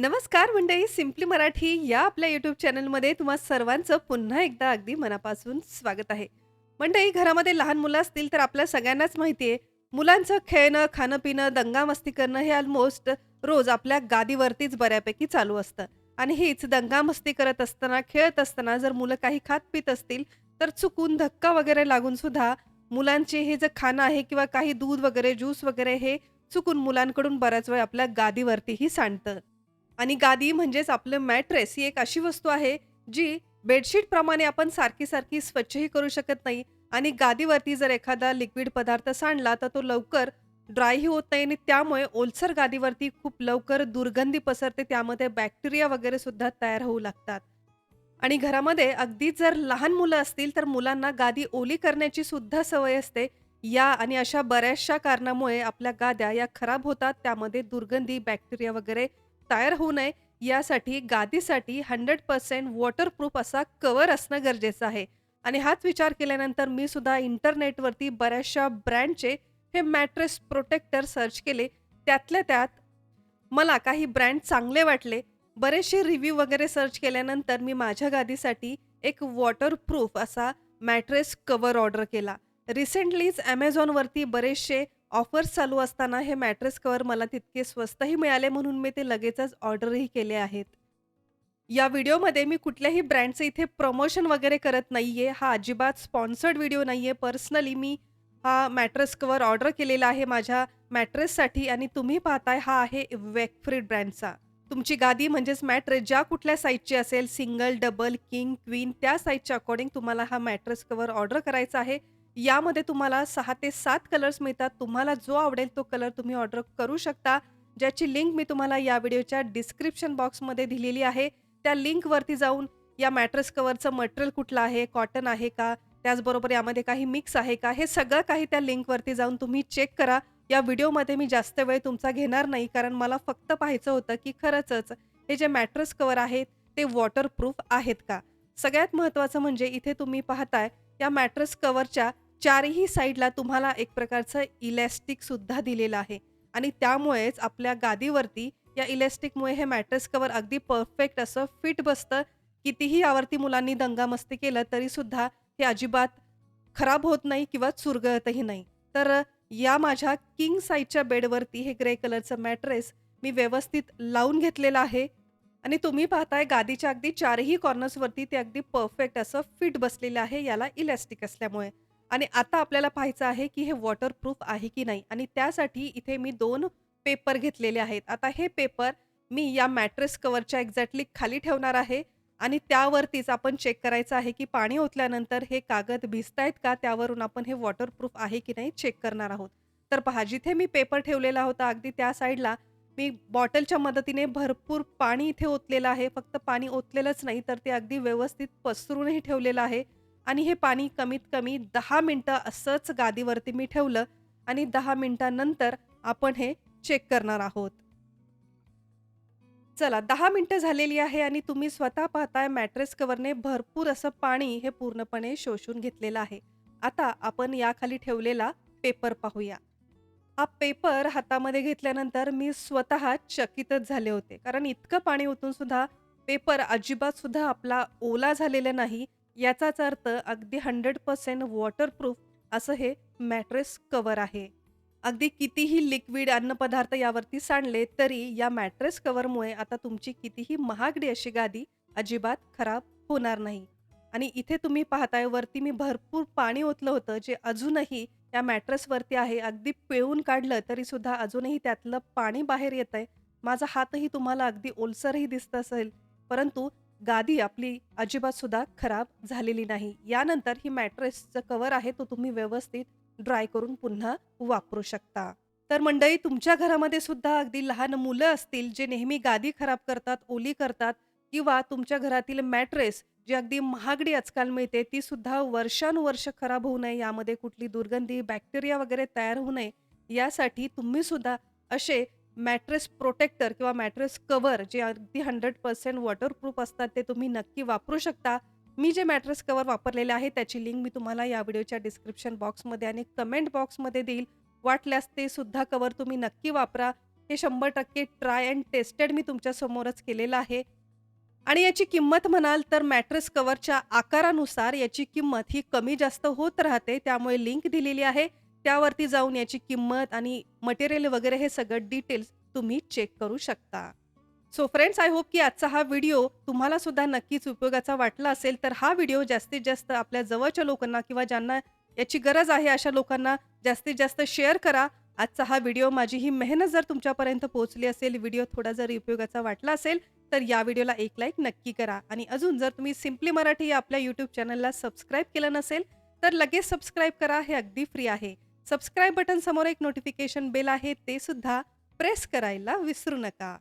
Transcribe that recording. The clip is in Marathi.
नमस्कार मंडळी, सिम्पली मराठी या आपल्या यूट्यूब चॅनलमध्ये तुम्हा सर्वांचं पुन्हा एकदा अगदी मनापासून स्वागत आहे. मंडळी घरामध्ये लहान मुलं असतील तर आपल्या सगळ्यांनाच माहिती आहे, मुलांचं खेळणं, खाणं-पिणं, दंगामस्ती करणं हे ऑलमोस्ट रोज आपल्या गादीवरतीच बऱ्यापैकी चालू असतं. आणि हीच दंगामस्ती करत असताना, खेळत असताना जर मुलं काही खात पित असतील, तर चुकून धक्का वगैरे लागून सुद्धा मुलांचे हे जे खाणं आहे किंवा काही दूध वगैरे, ज्यूस वगैरे हे चुकून मुलांकडून बऱ्याच वेळ आपल्या गादीवरतीही सांडतं. आणि गादी म्हणजेच आपलं मॅट्रेस ही एक अशी वस्तू आहे, जी बेडशीटप्रमाणे आपण सारखी-सारखी स्वच्छही करू शकत नाही आणि गादीवरती जर एखादा लिक्विड पदार्थ सांडला, तर तो लवकर ड्रायही होत नाही आणि त्यामुळे ओलसर गादीवरती खूप लवकर दुर्गंधी पसरते. त्यामध्ये बॅक्टेरिया वगैरे सुद्धा तयार होऊ लागतात. आणि घरामध्ये अगदीच जर लहान मुलं असतील, तर मुलांना गादी ओली करण्याची सुद्धा सवय असते. या आणि अशा बऱ्याचशा कारणामुळे आपल्या गाद्या या खराब होतात. त्यामध्ये दुर्गंधी, बॅक्टेरिया वगैरे तयार होऊ नये यासाठी गादीसाठी 100% वॉटरप्रूफ असा कव्हर असणं गरजेचं आहे. आणि हाच विचार केल्यानंतर मी सुद्धा इंटरनेटवरती बऱ्याचशा ब्रँडचे हे मॅट्रेस प्रोटेक्टर सर्च केले. त्यातल्या त्यात मला काही ब्रँड चांगले वाटले. बरेचसे रिव्ह्यू वगैरे सर्च केल्यानंतर मी माझ्या गादीसाठी एक वॉटरप्रूफ असा मॅट्रेस कवर ऑर्डर केला. रिसेंटलीच ॲमेझॉनवरती बरेचसे ऑफर्स चालू असताना हे मॅट्रेस कव्हर मला तितके स्वस्तही मिळाले म्हणून मी ते लगेचच ऑर्डरही केले आहेत. या व्हिडिओमध्ये मी कुठल्याही ब्रँडचं इथे प्रमोशन वगैरे करत नाहीये. हा अजिबात स्पॉन्सर्ड व्हिडिओ नाहीये. पर्सनली मी हा मॅट्रेस कवर ऑर्डर केलेला आहे माझ्या मॅट्रेससाठी आणि तुम्ही पाहताय हा आहे वेकफ्रीड ब्रँडचा. तुमची गादी म्हणजेच मॅट्रेस ज्या कुठल्या साईजची असेल सिंगल, डबल, किंग, क्वीन त्या साईजच्या अकॉर्डिंग तुम्हाला हा मॅट्रेस कवर ऑर्डर करायचा आहे. यामध्ये तुम्हाला सहा ते सात कलर्स मिळतात. तुम्हाला जो आवडेल तो कलर तुम्ही ऑर्डर करू शकता. ज्याची लिंक मी तुम्हाला या व्हिडिओच्या डिस्क्रिप्शन बॉक्समध्ये दिलेली आहे. त्या लिंकवरती जाऊन या मॅट्रेस कव्हरचं मटेरियल कुठलं आहे, कॉटन आहे का? त्याचबरोबर यामध्ये काही मिक्स आहे का? हे सगळं काही त्या लिंकवरती जाऊन तुम्ही चेक करा. या व्हिडिओमध्ये मी जास्त वेळ तुमचा घेणार नाही कारण मला फक्त पाहायचं होतं, की खरंचच हे जे मॅट्रेस कव्हर आहेत ते वॉटरप्रूफ आहेत का? सगळ्यात महत्त्वाचं म्हणजे इथे तुम्ही पाहताय या मॅट्रेस कव्हरच्या चारही साईडला तुम्हाला एक प्रकारचं इलॅस्टिकसुद्धा दिलेलं आहे आणि त्यामुळेच आपल्या गादीवरती या इलॅस्टिकमुळे हे मॅट्रेस कव्हर अगदी परफेक्ट असं फिट बसतं. कितीही यावरती मुलांनी दंगामस्ती केलं तरीसुद्धा हे अजिबात खराब होत नाही किंवा चुरगळतही नाही. तर या माझ्या किंग साईजच्या बेडवरती हे ग्रे कलरचं मॅट्रेस मी व्यवस्थित लावून घेतलेलं आहे आणि तुम्ही पाहताय गादीच्या अगदी चारही कॉर्नर्सवरती ते अगदी परफेक्ट असं फिट बसलेलं आहे याला इलॅस्टिक असल्यामुळे. आणि आता आपल्याला पाहायचं आहे, की हे वॉटरप्रूफ आहे की नाही आणि त्यासाठी इथे मी दोन पेपर घेतलेले आहेत. आता हे पेपर मी या मॅट्रेस कव्हरच्या एक्झॅक्टली खाली ठेवणार आहे आणि त्यावरतीच आपण चेक करायचं आहे, की पाणी ओतल्यानंतर हे कागद भिजतायत का? त्यावरून आपण हे वॉटरप्रूफ आहे की नाही चेक करणार आहोत. तर पहा जिथे मी पेपर ठेवलेला होता अगदी त्या साईडला मी बॉटलच्या मदतीने भरपूर पाणी इथे ओतलेलं आहे. फक्त पाणी ओतलेलंच नाही तर ते अगदी व्यवस्थित पसरूनही ठेवलेलं आहे आणि हे पाणी कमीत कमी दहा मिनिटं असंच गादीवरती मी ठेवलं आणि दहा मिनटानंतर आपण हे चेक करणार आहोत. चला दहा मिनिटं झालेली आहे आणि तुम्ही स्वतः पाहताय मॅट्रेस कवरने भरपूर असं पाणी हे पूर्णपणे शोषून घेतलेलं आहे. आता आपण याखाली ठेवलेला पेपर पाहूया. हा पेपर हातामध्ये घेतल्यानंतर मी स्वतः चकितच झाले होते. कारण इतकं पाणी ओतून सुद्धा पेपर अजिबात सुद्धा आपला ओला झालेला नाही. याचाच अर्थ अगदी 100% वॉटरप्रूफ असं हे मॅट्रेस कव्हर आहे. अगदी कितीही लिक्विड अन्नपदार्थ यावरती सांडले तरी या मॅट्रेस कव्हरमुळे आता तुमची कितीही महागडी अशी गादी अजिबात खराब होणार नाही. आणि इथे तुम्ही पाहताय वरती मी भरपूर पाणी ओतलं होतं जे अजूनही या मॅट्रेसवरती आहे. अगदी पिळून काढलं तरीसुद्धा अजूनही त्यातलं पाणी बाहेर येतंय. माझा हातही तुम्हाला अगदी ओलसरही दिसत असेल, परंतु गादी आपली अजिबात सुद्धा खराब झालेली नाही. यानंतर ही मॅट्रेसचं कव्हर आहे तो तुम्ही व्यवस्थित ड्राय करून पुन्हा वापरू शकता. तर मंडळी तुमच्या घरामध्ये सुद्धा अगदी लहान मुलं असतील जे नेहमी गादी खराब करतात, ओली करतात किंवा तुमच्या घरातील मॅट्रेस जी अगदी महागडी आजकाल मिळते ती सुद्धा वर्षानुवर्ष खराब होऊ नये, यामध्ये कुठली दुर्गंधी, बॅक्टेरिया वगैरे तयार होऊ नये यासाठी तुम्ही सुद्धा असे मॅट्रेस प्रोटेक्टर किंवा मॅट्रेस कव्हर जे अगदी 100% वॉटरप्रूफ असतात ते तुम्ही नक्की वापरू शकता. मी जे मॅट्रेस कव्हर वापरलेले आहे त्याची लिंक मी तुम्हाला या व्हिडिओच्या डिस्क्रिप्शन बॉक्समध्ये आणि कमेंट बॉक्समध्ये देईल. वाटल्यास ते सुद्धा कव्हर तुम्ही नक्की वापरा. हे शंभर टक्के ट्राय अँड टेस्टेड मी तुमच्यासमोरच केलेलं आहे आणि याची किंमत म्हणाल तर मॅट्रेस कवरच्या आकारानुसार याची किंमत ही कमी जास्त होत राहते. त्यामुळे लिंक दिलेली आहे. त्यावरती जाऊन याची किंमत आणि मटेरियल वगैरे हे सगळं डिटेल्स तुम्ही चेक करू शकता. सो फ्रेंड्स आय होप की आजचा हा व्हिडिओ तुम्हाला सुद्धा नक्कीच उपयोगाचा वाटला असेल. तर हा व्हिडिओ जास्तीत जास्त आपल्या जवळच्या लोकांना किंवा ज्यांना याची गरज आहे अशा लोकांना जास्तीत जास्त शेअर करा. आजचा हा व्हिडिओ माझी ही मेहनत जर तुमच्यापर्यंत पोहोचली असेल व्हिडिओ थोडा जर उपयोगाचा वाटला असेल तर या व्हिडिओला एक लाईक नक्की करा. आणि अजून जर तुम्ही सिम्पली मराठी या आपल्या यूट्यूब चॅनलला सबस्क्राईब केलं नसेल तर लगेच सबस्क्राईब करा. हे अगदी फ्री आहे. सबस्क्राईब बटन समोर एक नोटिफिकेशन बेल आहे ते सुद्धा प्रेस करायला विसरू नका.